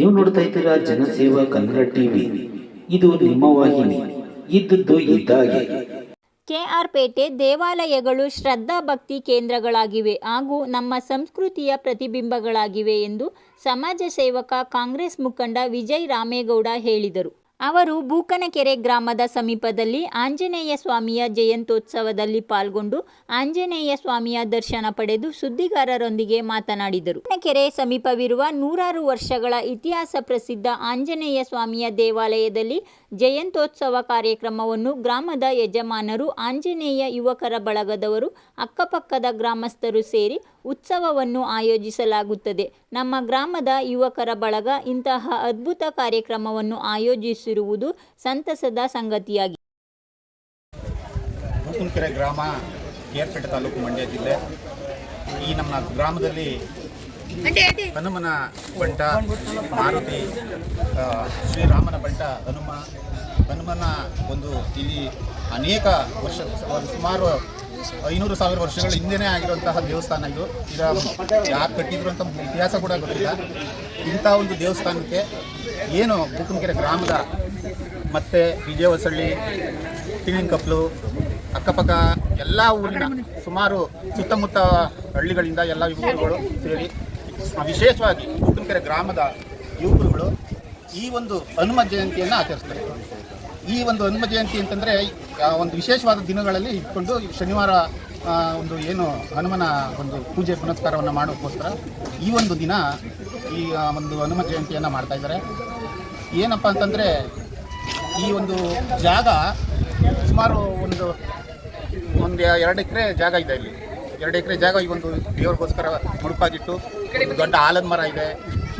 ನೀವು ನೋಡ್ತಾ ಇದ್ದೀರಾ ಜನಸೇವಾ ಕನ್ನಡ ಟಿವಿ. ಇದು ನಿಮ್ಮ ವಾಹಿನಿ. ಇದ್ದದ್ದು ಇದ್ದಾಗೆ. ಕೆಆರ್ಪೇಟೆ ದೇವಾಲಯಗಳು ಶ್ರದ್ಧಾ ಭಕ್ತಿ ಕೇಂದ್ರಗಳಾಗಿವೆ ಹಾಗೂ ನಮ್ಮ ಸಂಸ್ಕೃತಿಯ ಪ್ರತಿಬಿಂಬಗಳಾಗಿವೆ ಎಂದು ಸಮಾಜ ಸೇವಕ ಕಾಂಗ್ರೆಸ್ ಮುಖಂಡ ವಿಜಯ್ ರಾಮೇಗೌಡ ಹೇಳಿದರು. ಅವರು ಬೂಕನಕೆರೆ ಗ್ರಾಮದ ಸಮೀಪದಲ್ಲಿ ಆಂಜನೇಯ ಸ್ವಾಮಿಯ ಜಯಂತ್ಯೋತ್ಸವದಲ್ಲಿ ಪಾಲ್ಗೊಂಡು ಆಂಜನೇಯ ಸ್ವಾಮಿಯ ದರ್ಶನ ಪಡೆದು ಸುದ್ದಿಗಾರರೊಂದಿಗೆ ಮಾತನಾಡಿದರು. ಬೂಕನಕೆರೆ ಸಮೀಪವಿರುವ ನೂರಾರು ವರ್ಷಗಳ ಇತಿಹಾಸ ಪ್ರಸಿದ್ಧ ಆಂಜನೇಯ ಸ್ವಾಮಿಯ ದೇವಾಲಯದಲ್ಲಿ ಜಯಂತ್ಯೋತ್ಸವ ಕಾರ್ಯಕ್ರಮವನ್ನು ಗ್ರಾಮದ ಯಜಮಾನರು, ಆಂಜನೇಯ ಯುವಕರ ಬಳಗದವರು, ಅಕ್ಕಪಕ್ಕದ ಗ್ರಾಮಸ್ಥರು ಸೇರಿ ಉತ್ಸವವನ್ನು ಆಯೋಜಿಸಲಾಗುತ್ತದೆ. ನಮ್ಮ ಗ್ರಾಮದ ಯುವಕರ ಬಳಗ ಇಂತಹ ಅದ್ಭುತ ಕಾರ್ಯಕ್ರಮವನ್ನು ಆಯೋಜಿಸಿರುವುದು ಸಂತಸದ ಸಂಗತಿಯಾಗಿದೆ ಬೂಕನಕೆರೆ ಗ್ರಾಮ ಕೇರ್ಪೇಟೆ ತಾಲೂಕು ಮಂಡ್ಯ ಜಿಲ್ಲೆ. ಈ ನಮ್ಮ ಗ್ರಾಮದಲ್ಲಿ ಹನುಮನ ಬಂಟ, ಮಾರುತಿ ಶ್ರೀರಾಮನ ಬಂಟ, ಹನುಮ, ಹನುಮನ ಒಂದು ಇಲ್ಲಿ ಅನೇಕ ವರ್ಷ ಸುಮಾರು ಐನೂರು ಸಾವಿರ ವರ್ಷಗಳ ಹಿಂದೆನೇ ಆಗಿರುವಂತಹ ದೇವಸ್ಥಾನ ಇದು. ಇದರ ಯಾರು ಕಟ್ಟಿದ್ರು ಅಂತ ಇತಿಹಾಸ ಕೂಡ ಗೊತ್ತಿಲ್ಲ. ಇಂಥ ಒಂದು ದೇವಸ್ಥಾನಕ್ಕೆ ಏನು ಬುಕ್ಕನಕೆರೆ ಗ್ರಾಮದ ಮತ್ತು ವಿಜಯ ಹೊಸಳ್ಳಿ ತಿಳಿಂಕಪ್ಲು ಅಕ್ಕಪಕ್ಕ ಎಲ್ಲ ಊರಿನ ಸುಮಾರು ಸುತ್ತಮುತ್ತ ಹಳ್ಳಿಗಳಿಂದ ಎಲ್ಲ ಯುವಕರುಗಳು ಸೇರಿ ವಿಶೇಷವಾಗಿ ಬುಕ್ಕನಕೆರೆ ಗ್ರಾಮದ ಯುವಕರುಗಳು ಈ ಒಂದು ಹನುಮ ಜಯಂತಿಯನ್ನು ಆಚರಿಸ್ತಾರೆ. ಈ ಒಂದು ಹನುಮ ಜಯಂತಿ ಅಂತಂದರೆ ಒಂದು ವಿಶೇಷವಾದ ದಿನಗಳಲ್ಲಿ ಇಟ್ಕೊಂಡು ಶನಿವಾರ ಒಂದು ಏನು ಹನುಮನ ಒಂದು ಪೂಜೆ ಪುನಸ್ಕಾರವನ್ನು ಮಾಡೋಕ್ಕೋಸ್ಕರ ಈ ಒಂದು ದಿನ ಈ ಒಂದು ಹನುಮ ಜಯಂತಿಯನ್ನು ಮಾಡ್ತಾ ಇದ್ದಾರೆ. ಏನಪ್ಪ ಅಂತಂದರೆ ಈ ಒಂದು ಜಾಗ ಸುಮಾರು ಒಂದು ಒಂದು ಎರಡು ಎಕರೆ ಜಾಗ ಇದೆ ಇಲ್ಲಿ. ಎರಡು ಎಕರೆ ಜಾಗ ಈ ಒಂದು ದೇವ್ರಿಗೋಸ್ಕರ ಮುಡುಪಾಗಿಟ್ಟು ದೊಡ್ಡ ಆಲದ ಮರ ಇದೆ,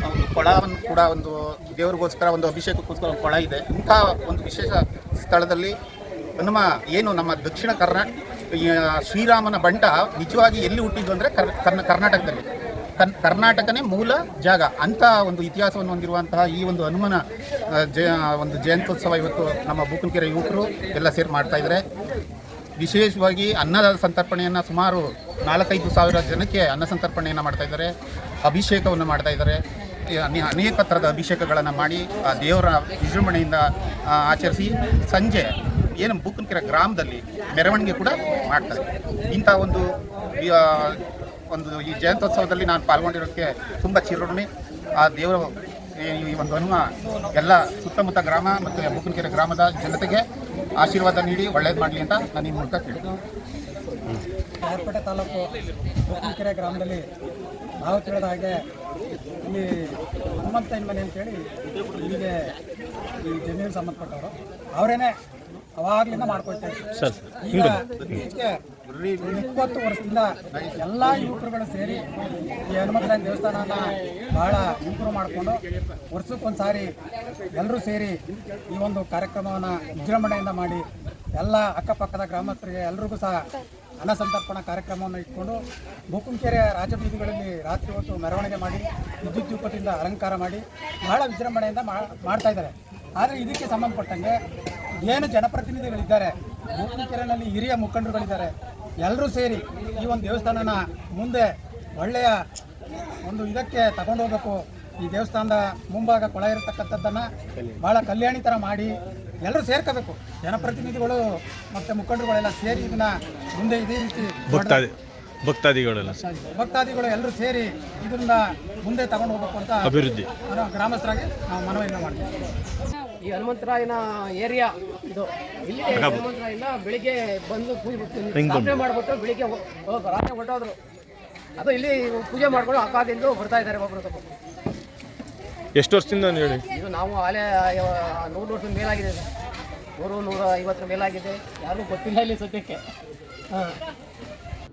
ಒಂದು ಕೊಳವನ್ನು ಕೂಡ ಒಂದು ದೇವ್ರಿಗೋಸ್ಕರ ಒಂದು ಅಭಿಷೇಕಕ್ಕೋಸ್ಕರ ಒಂದು ಕೊಳ ಇದೆ. ಇಂಥ ಒಂದು ವಿಶೇಷ ಸ್ಥಳದಲ್ಲಿ ಹನುಮ ಏನು ನಮ್ಮ ದಕ್ಷಿಣ ಕರ್ನಾಟಕ ಶ್ರೀರಾಮನ ಬಂಟ ನಿಜವಾಗಿ ಎಲ್ಲಿ ಹುಟ್ಟಿದ್ದು ಅಂದರೆ ಕರ್, ಕರ್ನ, ಕರ್ನಾಟಕದಲ್ಲಿ. ಕನ್ ಕರ್ನಾಟಕನೇ ಮೂಲ ಜಾಗ. ಅಂಥ ಒಂದು ಇತಿಹಾಸವನ್ನು ಹೊಂದಿರುವಂತಹ ಈ ಒಂದು ಹನುಮನ ಜಯ ಒಂದು ಜಯಂತ್ಯೋತ್ಸವ ಇವತ್ತು ನಮ್ಮ ಬೂಕನಕೆರೆ ಯುವಕರು ಎಲ್ಲ ಸೇರಿ ಮಾಡ್ತಾ ಇದ್ದಾರೆ. ವಿಶೇಷವಾಗಿ ಅನ್ನದ ಸಂತರ್ಪಣೆಯನ್ನು ಸುಮಾರು ನಾಲ್ಕೈದು ಸಾವಿರ ಜನಕ್ಕೆ ಅನ್ನ ಸಂತರ್ಪಣೆಯನ್ನು ಮಾಡ್ತಾ ಇದ್ದಾರೆ. ಅಭಿಷೇಕವನ್ನು ಮಾಡ್ತಾ ಇದ್ದಾರೆ. ಅನೇಕ ಥರದ ಅಭಿಷೇಕಗಳನ್ನು ಮಾಡಿ ಆ ದೇವರ ವಿಜೃಂಭಣೆಯಿಂದ ಆಚರಿಸಿ ಸಂಜೆ ಏನು ಬೂಕನಕೆರೆ ಗ್ರಾಮದಲ್ಲಿ ಮೆರವಣಿಗೆ ಕೂಡ ಮಾಡ್ತಾರೆ. ಇಂಥ ಒಂದು ಒಂದು ಈ ಜಯಂತ್ಯೋತ್ಸವದಲ್ಲಿ ನಾನು ಪಾಲ್ಗೊಂಡಿರೋಕ್ಕೆ ತುಂಬ ಚಿರಋಣಿ. ಆ ದೇವರ ಈ- ಒಂದು ಹನುಮ ಎಲ್ಲ ಸುತ್ತಮುತ್ತ ಗ್ರಾಮ ಮತ್ತು ಬುಕ್ಕನಕೆರೆ ಗ್ರಾಮದ ಜನತೆಗೆ ಆಶೀರ್ವಾದ ನೀಡಿ ಒಳ್ಳೇದು ಮಾಡಲಿ ಅಂತ ನಾನು ಈ ಮೂಲಕ ಕಾರ್ಪೇಟೆ ತಾಲೂಕು ಬುಕ್ಕನಕೆರೆ ಗ್ರಾಮದಲ್ಲಿ ನಾವು ತಿಳಿದ ಹಾಗೆ ಇಲ್ಲಿ ಹನುಮಂತ ಮನೆ ಅಂತೇಳಿ ಇಲ್ಲಿಗೆ ಈ ಜಮೀನು ಸಂಬಂಧಪಟ್ಟವರು. ಅವರೇನೆ ಅವಾಗ್ಲಿಂದ ಮಾಡ್ಕೊಳ್ತಾ ಈಗ ಇಪ್ಪತ್ತು ವರ್ಷದಿಂದ ಎಲ್ಲ ಯುವಕರುಗಳು ಸೇರಿ ಈ ಹನುಮಂತರಾಯನ ದೇವಸ್ಥಾನನ ಬಹಳ ಇಂಪ್ರೂವ್ ಮಾಡಿಕೊಂಡು ವರ್ಷಕ್ಕೊಂದ್ಸಾರಿ ಎಲ್ಲರೂ ಸೇರಿ ಈ ಒಂದು ಕಾರ್ಯಕ್ರಮವನ್ನು ವಿಜೃಂಭಣೆಯಿಂದ ಮಾಡಿ ಎಲ್ಲ ಅಕ್ಕಪಕ್ಕದ ಗ್ರಾಮಸ್ಥರಿಗೆ ಎಲ್ರಿಗೂ ಸಹ ಅನ್ನ ಸಂತರ್ಪಣಾ ಕಾರ್ಯಕ್ರಮವನ್ನು ಇಟ್ಕೊಂಡು ಗೋಕುಂಕೆರೆ ರಾಜಬೀದಿಗಳಲ್ಲಿ ರಾತ್ರಿ ಹೊತ್ತು ಮೆರವಣಿಗೆ ಮಾಡಿ ವಿದ್ಯುತ್ ದೀಪದಿಂದ ಅಲಂಕಾರ ಮಾಡಿ ಬಹಳ ವಿಜೃಂಭಣೆಯಿಂದ ಮಾಡ್ತಾ ಇದ್ದಾರೆ. ಆದರೆ ಇದಕ್ಕೆ ಸಂಬಂಧಪಟ್ಟಂಗೆ ಏನು ಜನಪ್ರತಿನಿಧಿಗಳಿದ್ದಾರೆ? ಗೋಕುಂಕೆರೆನಲ್ಲಿ ಹಿರಿಯ ಮುಖಂಡರುಗಳಿದ್ದಾರೆ. ಎಲ್ಲರೂ ಸೇರಿ ಈ ಒಂದು ದೇವಸ್ಥಾನನ ಮುಂದೆ ಒಳ್ಳೆಯ ಒಂದು ಇದಕ್ಕೆ ತಗೊಂಡು ಹೋಗಬೇಕು. ಈ ದೇವಸ್ಥಾನದ ಮುಂಭಾಗ ಕೊಳ ಇರತಕ್ಕಂಥದ್ದನ್ನು ಭಾಳ ಕಲ್ಯಾಣಿ ಥರ ಮಾಡಿ ಎಲ್ಲರೂ ಸೇರ್ಕೋಬೇಕು. ಜನಪ್ರತಿನಿಧಿಗಳು ಮತ್ತು ಮುಖಂಡರುಗಳೆಲ್ಲ ಸೇರಿ ಇದನ್ನ ಮುಂದೆ ಇದೇ ರೀತಿ ಭಕ್ತಾದಿ ಭಕ್ತಾದಿಗಳೆಲ್ಲ. ಭಕ್ತಾದಿಗಳು ಎಲ್ಲರೂ ಸೇರಿ ಇದನ್ನ ಮುಂದೆ ತಗೊಂಡು ಹೋಗ್ಬೇಕು ಅಂತ ಅಭಿವೃದ್ಧಿ. ಗ್ರಾಮಸ್ಥರಾಗಿ ನಾವು ಮನವಿಯನ್ನು ಮಾಡ್ತೀವಿ. ಈ ಹನುಮಂತರಾಯನ ಏರಿಯಾ ಇದು. ಇಲ್ಲಿ ಹನುಮಂತರಾಯನ ಬೆಳಿಗ್ಗೆ ಬಂದು ಪೂಜೆ ಸ್ಥಾಪನೆ ಮಾಡಿಬಿಟ್ಟು ಬೆಳಿಗ್ಗೆ ರಾತ್ರಿ ಹೊರಟೋದ್ರು. ಅದು ಇಲ್ಲಿ ಪೂಜೆ ಮಾಡ್ಕೊಂಡು ಅಕ್ಕಾದಿಂದ ಬರ್ತಾ ಇದ್ದಾರೆ ಒಬ್ಬರು ತಪ್ಪು. ಎಷ್ಟು ವರ್ಷದಿಂದ ಹೇಳಿ? ಇದು ನಾವು ಆಲೆ ನೂರು ವರ್ಷದ ಮೇಲಾಗಿದೆ ಸರ್ ನೂರು ನೂರ ಐವತ್ತರ ಮೇಲಾಗಿದೆ. ಯಾರೂ ಗೊತ್ತಿಲ್ಲ ಇಲ್ಲಿ ಸದ್ಯಕ್ಕೆ. ಹಾಂ.